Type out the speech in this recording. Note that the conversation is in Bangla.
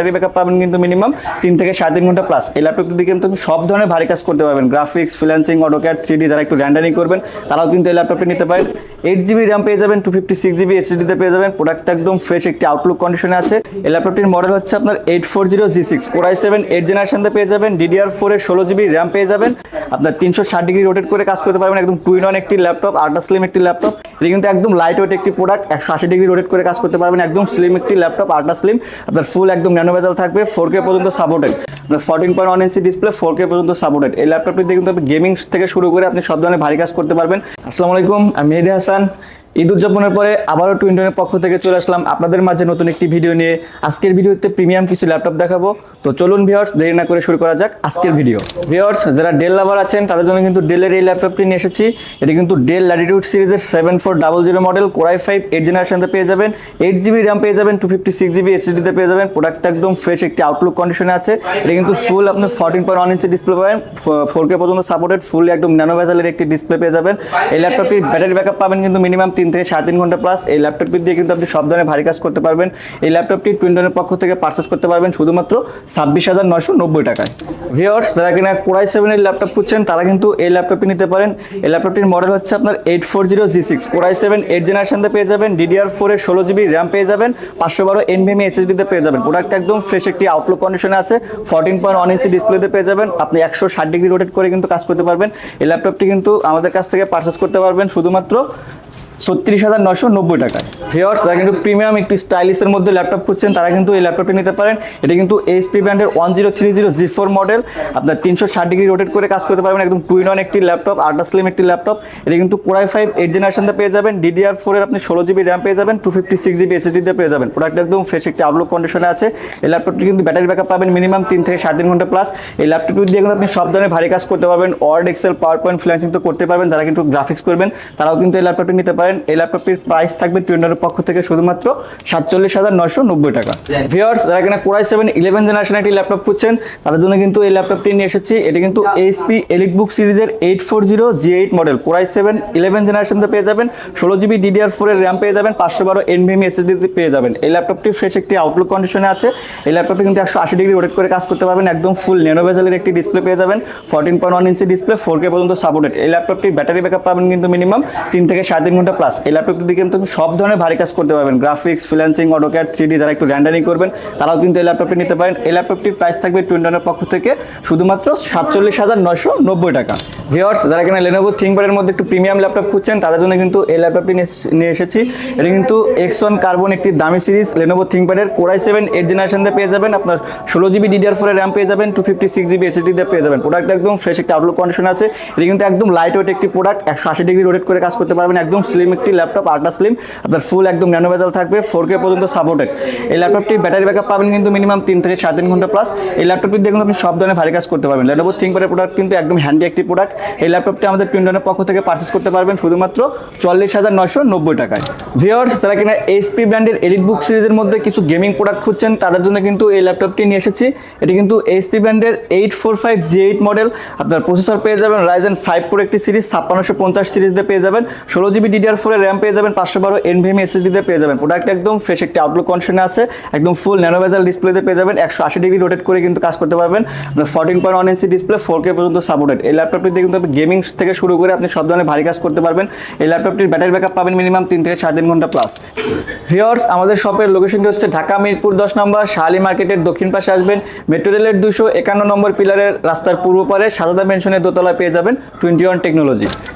ব্যাটারি ব্যাকআপ পাবেন কিন্তু মিনিমাম তিন থেকে সাড়ে তিন ঘণ্টা প্লাস এই ল্যাপটপটি দিয়ে কিন্তু সব ধরনের ভারী কাজ করতে পারবেন। Graphics freelancing AutoCAD three D যারা একটু র্যান্ডারিং করবেন, তারাও কিন্তু এই ল্যাপটপটি নিতে পারেন। এইট জিবি র্যাম পেয়ে যাবেন টু ফিফটি সিক্স জিবি এসএসডিতে পেয়ে যাবেন। প্রোডাক্টটা একদম ফ্রেশ একটি আউটলুক কন্ডিশনে আছে। এই ল্যাপটপটির মডেল হচ্ছে আপনার eight four zero G six core i seven eight জেনারেশনতে পেয়ে যাবেন। ডিডিআর ফোরে ষোলো জিবি র্যাম পেয়ে যাবেন। আপনার তিনশো ষাট ডিগ্রি রোটেট করে কাজ করতে পারবেন। একদম টুইন অন একটি ল্যাপটপ আল্ট্রা স্লিম একটি ল্যাপটপ এটি কিন্তু একদম লাইট ওয়েট একটি প্রোডাক্ট একশো আশি ডিগ্রি রোটেট করে কাজ করতে পারবেন। একদম স্লিম একটি ল্যাপটপ আল্ট্রা স্লিম আপনার ফুল একদম ন্যানো বেজাল থাকবে ফোর কে পর্যন্ত সাপোর্টেড আপনার fourteen point one inch display four K পর্যন্ত সাপোর্টেড এই ল্যাপটপটি দিয়ে কিন্তু আপনি গেমিং থেকে শুরু করে আপনি সব ধরনের ভারী কাজ করতে পারবেন। আসসালামু আলাইকুম, আমি মেহেদি হাসান। ঈদ উদযাপনের পরে আবারও টুইন্টনের পক্ষ থেকে চলে আসলাম আপনাদের মাঝে নতুন একটি ভিডিও নিয়ে। আজকের ভিডিওতে প্রিমিয়াম কিছু ল্যাপটপ দেখাবো। তো চলুন ভিওর্স দেরি না করে শুরু করা যাক আজকের ভিডিও। ভিওর্স যারা ডেল লাভার আছেন, তাদের জন্য কিন্তু ডেলের এই ল্যাপটপটি নিয়ে এসেছি। এটি কিন্তু ডেল ল্যাটিটিউড সিরিজের seven four double zero model core i five eight জেনারেশনতে পেয়ে যাবেন। এইট জিবি র্যাম পেয়ে যাবেন টু ফিফটি সিক্স জিবি এসএসডিতে পেয়ে যাবেন। প্রোডাক্টটা একদম ফ্রেশ একটি আউটলুক কন্ডিশনে আছে। এটা কিন্তু ফুল আপনি fourteen point one inch display পাবেন। ফোর কে পর্যন্ত সাপোর্টেড ফুল একদম ন্যানো ভেজালের একটি ডিসপ্লে পেয়ে যাবেন। এই ল্যাপটপটির ব্যাটারি ব্যাকআপ পাবেন কিন্তু মিনিমাম তিন থেকে সাড়ে তিন ঘণ্টা প্লাস এই ল্যাপটপটি দিয়ে কিন্তু আপনি সব ধরনের ভারী কাজ করতে পারবেন। এই ল্যাপটপটি টুইন্টনের পক্ষ থেকে পারচেস করতে পারবেন শুধুমাত্র ছাব্বিশ হাজার নয়শো নব্বই টাকায়। ভিওর্স যারা কিনা কোরাই সেভেনের ল্যাপটপ খুঁজছেন, তারা কিন্তু এই ল্যাপটপটি নিতে পারেন। এই ল্যাপটপটির মডেল হচ্ছে আপনার eight four zero G six core i seven eight জেনারেশনতে পেয়ে যাবেন ডিডিআর ফোরের ষোলো জিবি র্যাম পেয়ে যাবেন, পাঁচশো বারো এনভিএমি এসএসডিতে পেয়ে যাবেন। প্রোডাক্ট একদম ফ্রেশ একটি আউটলুক কন্ডিশনে আছে ফোরটিন পয়েন্ট ওয়ান ইঞ্চি ডিসপ্লেতে পেয়ে যাবেন। আপনি একশো ষাট ডিগ্রি রোটেট করে কিন্তু কাজ করতে পারবেন। এই ল্যাপটপটি কিন্তু আমাদের কাছ থেকে পারচেস করতে পারবেন শুধুমাত্র ছত্রিশ হাজার নশো নব্বই টাকায়। ভিওর্স যারা কিন্তু প্রিমিয়াম একটি স্টাইলিশের মধ্যে ল্যাপটপ খুঁজছেন, তারা কিন্তু এই ল্যাপটপটি নিতে পারেন। এটা কিন্তু এইচপি ব্র্যান্ডের one zero three zero G four model আপনার তিনশো ষাট ডিগ্রি রোটেট করে কাজ করতে পারবেন। একদম টুইন অন একটি ল্যাপটপ আল্ট্রা স্লিম একটি ল্যাপটপ এটা কিন্তু কোরাই ফাইভ এইট জেনারেশনতে পেয়ে যাবেন। ডিডিআর ফোরের আপনি ষোলো জিবি র্যাম পেয়ে যাবেন। টু ফিফটি সিক্স জিবি এসএসডিতে পেয়ে যাবেন। প্রোডাক্ট একদম ফ্রেশ একটি আউটলুক কন্ডিশনে আছে। এই ল্যাপটপটি কিন্তু ব্যাটারি ব্যাকআপ পাবেন মিনিমাম তিন থেকে সাত দিন ঘণ্টা প্লাস এই ল্যাপটপটি দিয়ে কিন্তু আপনি সব ধরনের ভারী কাজ করতে পারবেন। Word Excel power point freelancing তো করতে পারবেন। যারা কিন্তু গ্রাফিক্স করবেন, তারাও কিন্তু এই ল্যাপটপটি নিতে পারেন। এই ল্যাপটপটির প্রাইস থাকবে টুয়েন্টারের পক্ষ থেকে শুধুমাত্র সাতচল্লিশ হাজার নয়শো নব্বই টাকা। ভিওর্স যারা কিনা core i seven eleven generation একটি ল্যাপটপ খুঁজছেন তাদের জন্য কিন্তু এই ল্যাপটপটি নিয়ে এসেছি। এটি কিন্তু এইচপি এলিট বুক সিরিজের eight four zero G eight model core i seven eleven জেনারেশনতে পেয়ে যাবেন ষোলো জিবি ডিডিআর ফোরের র্যাম পেয়ে যাবেন পাঁচশো বারো এনভিএমি এসএসডি পেয়ে যাবেন। এই ল্যাপটপটি ফ্রেশ একটি আউটলুক কন্ডিশনে আছে। এই ল্যাপটপটি কিন্তু একশো আশি ডিগ্রি রোটেট করে কাজ করতে পারবেন একদম ফুল নেনোভেজালের একটি ডিসপ্লে পেয়ে যাবেন fourteen point one inch display four K পর্যন্ত সাপোর্টেড এই ল্যাপটপটির ব্যাটারি ব্যাকআপ পাবেন কিন্তু মিনিমাম তিন থেকে সাড়ে তিন ঘণ্টা প্লাস এই ল্যাপটপটি দিয়ে কিন্তু সব ধরনের ভারী কাজ করতে পারবেন। Graphics freelancing AutoCAD three D যারা একটু র্যান্ডারিং করবেন, তারাও কিন্তু এই ল্যাপটপটি নিতে পারেন। এই ল্যাপটপটির প্রাইস থাকবে টুয়েন্টনের পক্ষ থেকে শুধুমাত্র সাতচল্লিশ হাজার নয়শো নব্বই টাকা। ভিওর্স যারা কিনা লেনোভো থিঙ্কপ্যাডের মধ্যে একটু প্রিমিয়াম ল্যাপটপ খুঁজছেন, তাদের জন্য কিন্তু এই ল্যাপটপটি নিয়ে এসেছি। এটা কিন্তু এক্স ওয়ান কার্বন একটি দামি সিরিজ লেনোভো থিঙ্কপ্যাডের কোরাই সেভেন এইট জেনারেশনতে পেয়ে যাবেন। আপনার ষোলো জিবি ডিডিআর ফোরের র্যাম পেয়ে যাবেন টু ফিফটি সিক্স জিবি এসএসডিতে পেয়ে যাবেন। প্রোডাক্ট একদম ফ্রেশ একটি আউটলুক কন্ডিশন আছে। এটা কিন্তু একদম লাইট ওয়েট একটি প্রোডাক্ট একশো আশি ডিগ্রি রোটেট করে কাজ করতে পারবেন, একদম স্লিম একটি ল্যাপটপ আল্ট্রা স্লিম আপনার ফুল একদম ন্যানো ভেজাল থাকবে ফোর কে পর্যন্ত সাপোর্টেড এই ল্যাপটপটি ব্যাটারি ব্যাকআপ পাবেন কিন্তু মিনিমাম তিন থেকে সাত তিন ঘণ্টা প্লাস এই ল্যাপটপটি কিন্তু আপনি সব ধরনের ভারী কাজ করতে পারবেন। লেনোভো থিঙ্কপ্যাডের প্রোডাক্ট কিন্তু একদম হ্যান্ডি একটি প্রোডাক্ট এই ল্যাপটপটি আমাদের টুইন্টনের পক্ষ থেকে পারচেস করতে পারবেন শুধুমাত্র চল্লিশ হাজার নয়শো নব্বই টাকায়। ভিওর্স যারা কিনা এইচপি ব্র্যান্ডের এলিট বুক সিরিজের মধ্যে কিছু গেমিং প্রোডাক্ট খুঁজছেন, তাদের জন্য কিন্তু এই ল্যাপটপটি নিয়ে এসেছি। এটি কিন্তু এইচপি ব্র্যান্ডের eight four five G eight model আপনার প্রসেসর পেয়ে যাবেন রাইজেন ফাইভ প্রো একটি সিরিজ ছাপ্পান্নশো পঞ্চাশ সিরিজ দিয়ে পেয়ে যাবেন। ষোলো জিবি ডিডিআর ফোরের র্যাম পেয়ে যাবেন, পাঁচশো বারো এনভিএমি এসএসডি দিয়ে পেয়ে যাবেন। প্রোডাক্ট একদম ফ্রেশ একটি আউটলুক কন্ডিশনে আছে, একদম ফুল ন্যানোভেজাল ডিসপ্লেতে পেয়ে যাবেন, একশো আশি ডিগ্রি রোটেট করে কিন্তু কাজ করতে পারবেন। Fourteen point one inch display four K পর্যন্ত সাপোর্টেড এই ল্যাপটপটি দিয়ে কিন্তু আপনি গেমিং থেকে শুরু করে আপনি সব ধরনের ভারী কাজ করতে পারবেন। এই ল্যাপটপটির ব্যাটারি ব্যাকআপ পাবেন মিনিমাম তিন থেকে সাড়ে তিন ঘণ্টা প্লাস ভিওর্স আমাদের শপের লোকেশনটি হচ্ছে ঢাকা মিরপুর দশ নম্বর শাহালি মার্কেটের দক্ষিণ পাশে আসবেন। মেট্রো রেলের দুশো একান্ন নম্বর পিলারের রাস্তার পূর্ব পারে সাজাদা মেনশনের দোতলায় পেয়ে যাবেন টোয়েন্টি ওয়ান টেকনোলজি